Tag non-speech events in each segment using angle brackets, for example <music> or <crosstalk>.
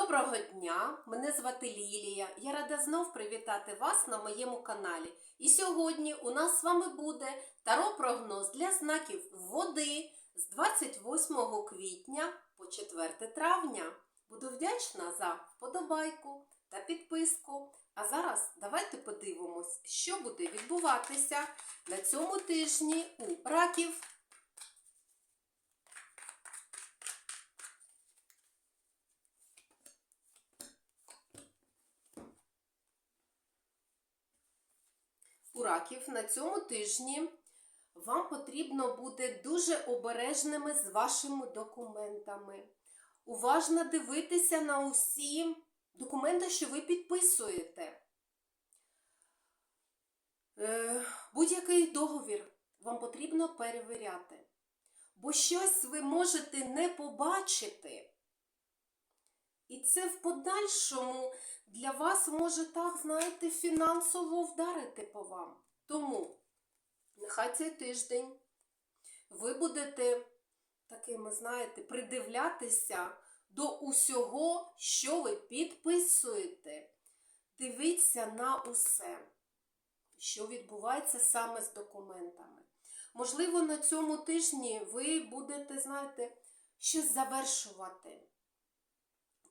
Доброго дня! Мене звати Лілія. Я рада знов привітати вас на моєму каналі. І сьогодні у нас з вами буде таро-прогноз для знаків води з 28 квітня по 4 травня. Буду вдячна за вподобайку та підписку. А зараз давайте подивимось, що буде відбуватися на цьому тижні у раків. У раків на цьому тижні вам потрібно бути дуже обережними з вашими документами. Уважно дивитися на усі документи, що ви підписуєте. Е, Будь-який договір вам потрібно перевіряти. Бо щось ви можете не побачити. І це в подальшому для вас може так, знаєте, фінансово вдарити по вам. Тому нехай цей тиждень ви будете такими, знаєте, придивлятися до усього, що ви підписуєте. Дивіться на усе, що відбувається саме з документами. Можливо, на цьому тижні ви будете, знаєте, щось завершувати.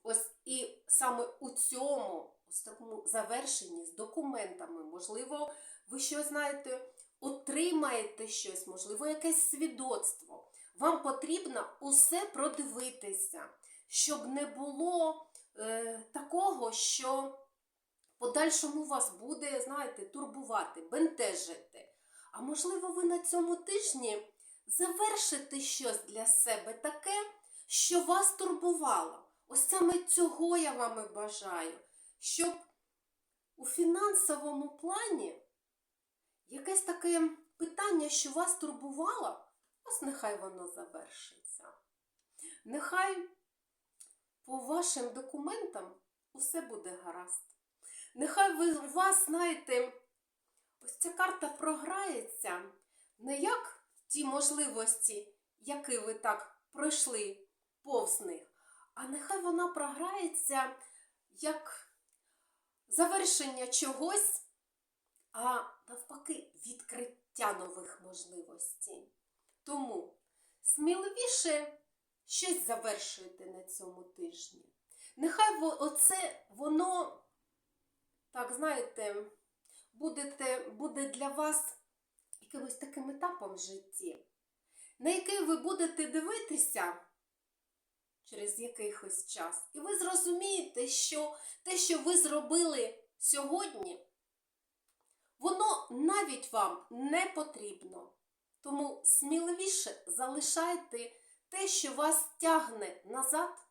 Ось і саме у цьому, ось такому завершенні з документами, можливо, ви щось знаєте, отримаєте щось, можливо, якесь свідоцтво. Вам потрібно усе продивитися, щоб не було е, такого, що подальшому вас буде, знаєте, турбувати, бентежити. А можливо, ви на цьому тижні завершите щось для себе таке, що вас турбувало. Ось саме цього я вам і бажаю, щоб у фінансовому плані якесь таке питання, що вас турбувало, ось нехай воно завершиться. Нехай по вашим документам усе буде гаразд. Нехай ви, у вас, знаєте, ось ця карта програється не як ті можливості, які ви так пройшли повз них, а нехай вона програється як завершення чогось, а навпаки, відкриття нових можливостей. Тому сміливіше щось завершуйте на цьому тижні. Нехай оце воно, так знаєте, будете, буде для вас якимось таким етапом в житті, на який ви будете дивитися через якийсь час. І ви зрозумієте, що те, що ви зробили сьогодні, воно навіть вам не потрібно. Тому сміливіше залишайте те, що вас тягне назад,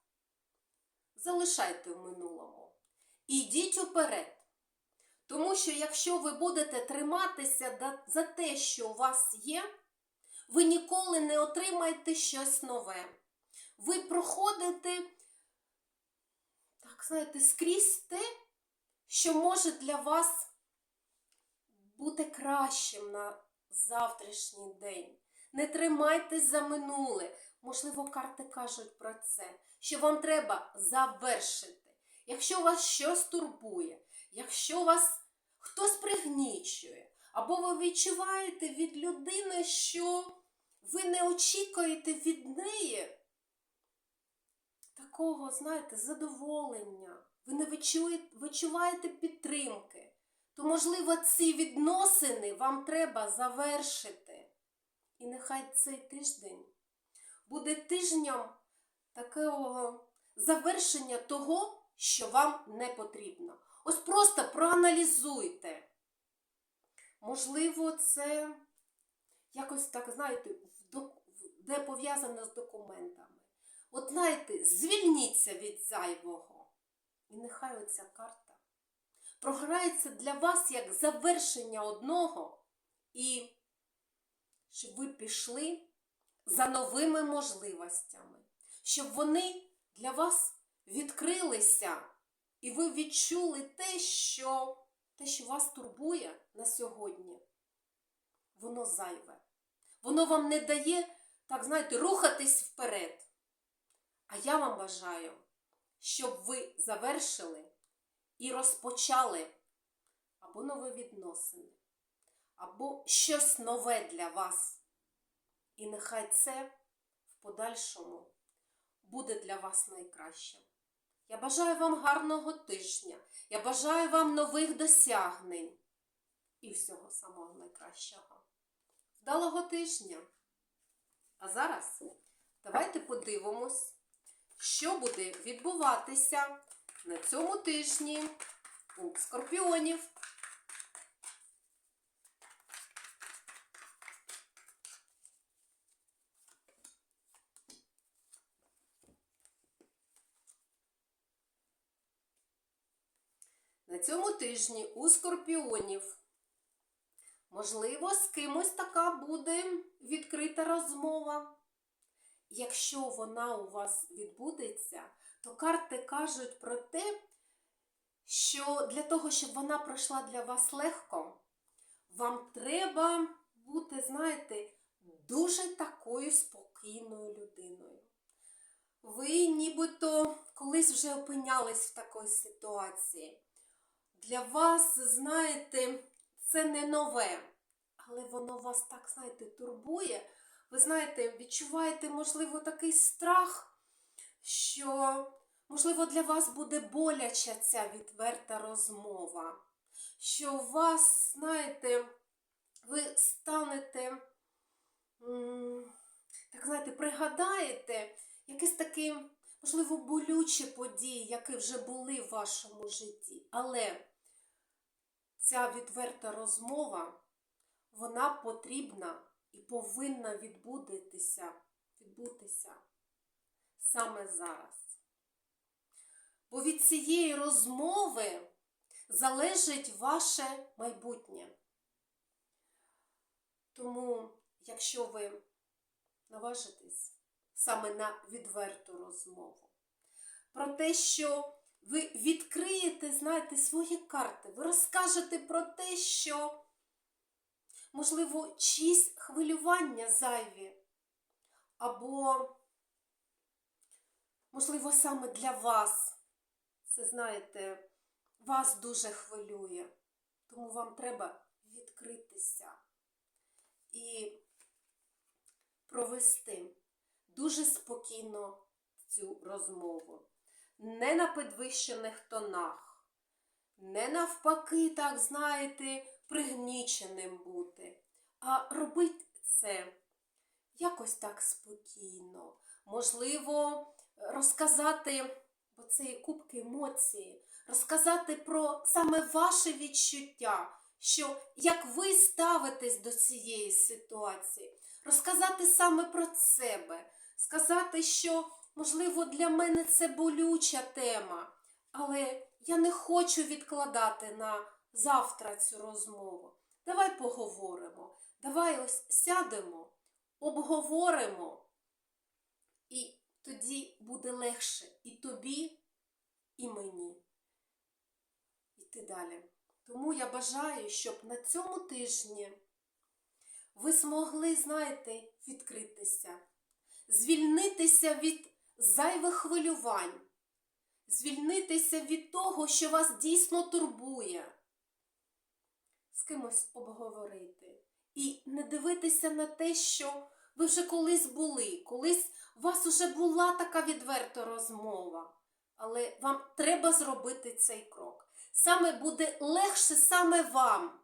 залишайте в минулому. І йдіть уперед. Тому що якщо ви будете триматися за те, що у вас є, ви ніколи не отримаєте щось нове. Ви проходите, так знаєте, скрізь те, що може для вас бути кращим на завтрашній день. Не тримайтесь за минуле. Можливо, карти кажуть про це, що вам треба завершити. Якщо вас щось турбує, якщо вас хтось пригнічує, або ви відчуваєте від людини, що ви не очікуєте від неї такого, знаєте, задоволення, ви не відчуєте, відчуваєте підтримки, то, можливо, ці відносини вам треба завершити. І нехай цей тиждень буде тижнем такого завершення того, що вам не потрібно. Ось просто проаналізуйте. Можливо, це якось так, знаєте, де пов'язано з документами. От знаєте, звільніться від зайвого. І нехай оця карта програється для вас як завершення одного, і щоб ви пішли за новими можливостями, щоб вони для вас відкрилися, і ви відчули те, що, те, що вас турбує на сьогодні, воно зайве. Воно вам не дає, так знаєте, рухатись вперед. А я вам бажаю щоб ви завершили і розпочали або нові відносини, або щось нове для вас. І нехай це в подальшому буде для вас найкращим. Я бажаю вам гарного тижня. Я бажаю вам нових досягнень і всього самого найкращого. Вдалого тижня! А зараз давайте подивимось, що буде відбуватися на цьому тижні у скорпіонів. На цьому тижні у скорпіонів. Можливо, з кимось така буде відкрита розмова. Якщо вона у вас відбудеться, то карти кажуть про те, що для того, щоб вона пройшла для вас легко, вам треба бути, знаєте, дуже такою спокійною людиною. Ви нібито колись вже опинялись в такій ситуації. Для вас, знаєте, це не нове, але воно вас так, знаєте, турбує. Ви знаєте, відчуваєте, можливо, такий страх, що, можливо, для вас буде боляча ця відверта розмова. Що у вас, знаєте, ви станете, так знаєте, пригадаєте якісь такі, можливо, болючі події, які вже були в вашому житті. Але ця відверта розмова, вона потрібна і повинна відбудетися, відбутися саме зараз. Бо від цієї розмови залежить ваше майбутнє. Тому, якщо ви наважитесь саме на відверту розмову, про те, що ви відкриєте, знаєте, свої карти, ви розкажете про те, що, можливо, чиїсь хвилювання зайві, або, можливо, саме для вас, це, знаєте, вас дуже хвилює, тому вам треба відкритися і провести дуже спокійно цю розмову. Не на підвищених тонах, не навпаки, так знаєте, пригніченим бути, а робити це якось так спокійно. Можливо, розказати, бо це є кубки емоції, розказати про саме ваше відчуття, що як ви ставитесь до цієї ситуації, розказати саме про себе, сказати, що Можливо, для мене це болюча тема, але я не хочу відкладати на завтра цю розмову. Давай поговоримо. Давай ось сядемо, обговоримо, і тоді буде легше і тобі, і мені. Іти далі. Тому я бажаю, щоб на цьому тижні ви змогли, знаєте, відкритися, звільнитися від зайвих хвилювань, звільнитися від того, що вас дійсно турбує, з кимось обговорити. І не дивитися на те, що ви вже колись були, колись у вас вже була така відверта розмова. Але вам треба зробити цей крок. Саме буде легше саме вам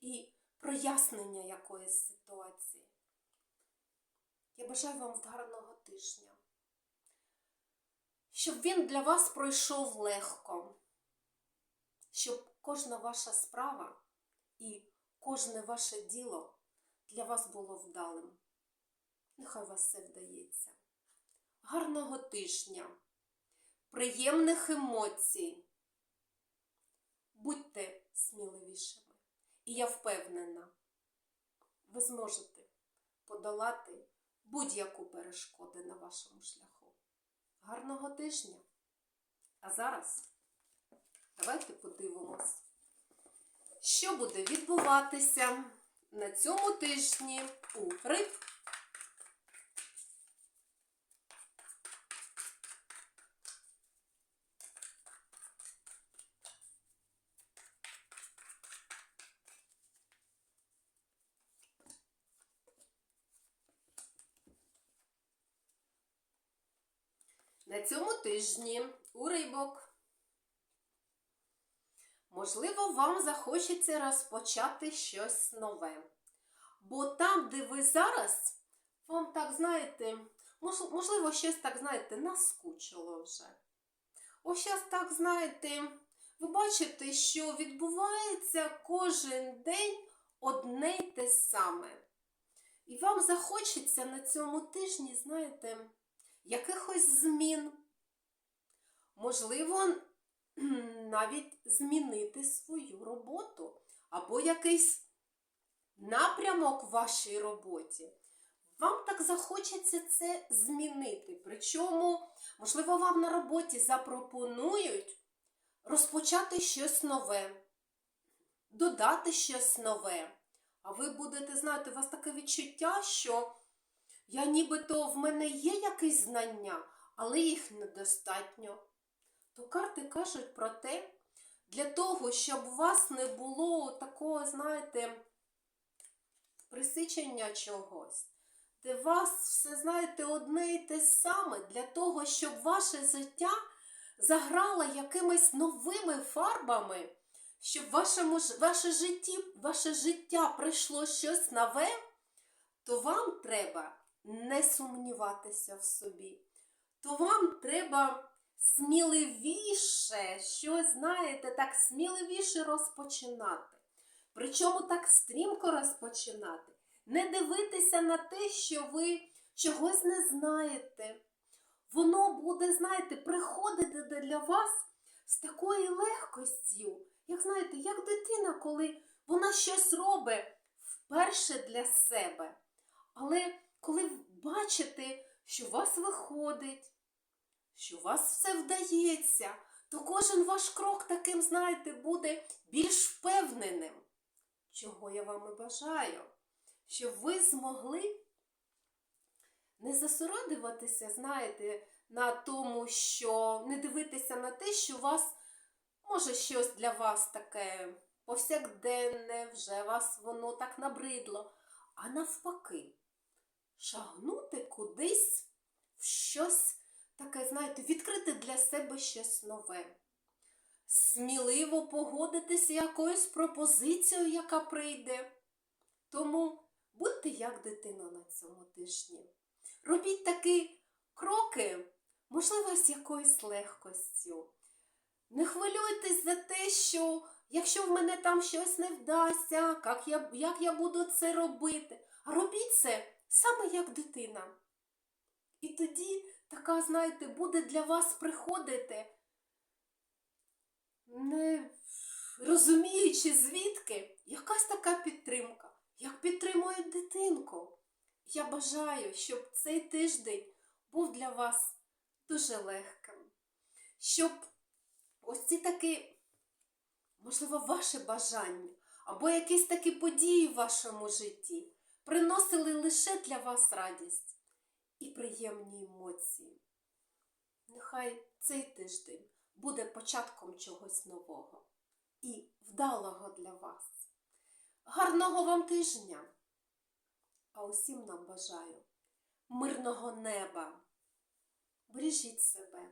і прояснення якоїсь ситуації. Я бажаю вам гарного тижня щоб він для вас пройшов легко, щоб кожна ваша справа і кожне ваше діло для вас було вдалим. Нехай вас все вдається. Гарного тижня, приємних емоцій. Будьте сміливішими. І я впевнена, ви зможете подолати будь-яку перешкоду на вашому шляху гарного тижня. А зараз давайте подивимось, що буде відбуватися на цьому тижні у риб. На цьому тижні у рибок. Можливо, вам захочеться розпочати щось нове. Бо там, де ви зараз, вам так, знаєте, можливо, щось так, знаєте, наскучило вже. Ось зараз так, знаєте, ви бачите, що відбувається кожен день одне й те саме. І вам захочеться на цьому тижні, знаєте, якихось змін. Можливо, <clears throat> навіть змінити свою роботу або якийсь напрямок в вашій роботі. Вам так захочеться це змінити. Причому, можливо, вам на роботі запропонують розпочати щось нове, додати щось нове. А ви будете знати, у вас таке відчуття, що я нібито в мене є якісь знання, але їх недостатньо. То карти кажуть про те, для того, щоб у вас не було такого, знаєте, присичення чогось, де вас все, знаєте, одне і те саме, для того, щоб ваше життя заграло якимись новими фарбами, щоб вашому, ваше, житті, ваше життя прийшло щось нове, то вам треба не сумніватися в собі. То вам треба сміливіше, щось, знаєте, так сміливіше розпочинати. Причому так стрімко розпочинати. Не дивитися на те, що ви чогось не знаєте. Воно буде, знаєте, приходити для вас з такою легкостю, як знаєте, як дитина, коли вона щось робить вперше для себе. Але коли бачите, що у вас виходить, що у вас все вдається, то кожен ваш крок таким, знаєте, буде більш впевненим. Чого я вам і бажаю, щоб ви змогли не засородуватися, знаєте, на тому, що не дивитися на те, що у вас може щось для вас таке повсякденне, вже вас воно так набридло, а навпаки, шагнути кудись в щось таке, знаєте, відкрити для себе щось нове. Сміливо погодитися якоюсь пропозицією, яка прийде. Тому будьте як дитина на цьому тижні. Робіть такі кроки, можливо, з якоюсь легкостю. Не хвилюйтесь за те, що якщо в мене там щось не вдасться, як я, як я буду це робити. А робіть це саме як дитина. І тоді така, знаєте, буде для вас приходити, не розуміючи звідки, якась така підтримка, як підтримують дитинку. Я бажаю, щоб цей тиждень був для вас дуже легким, щоб ось ці такі, можливо, ваше бажання або якісь такі події в вашому житті приносили лише для вас радість і приємні емоції. Нехай цей тиждень буде початком чогось нового і вдалого для вас. Гарного вам тижня! А усім нам бажаю мирного неба. Бережіть себе,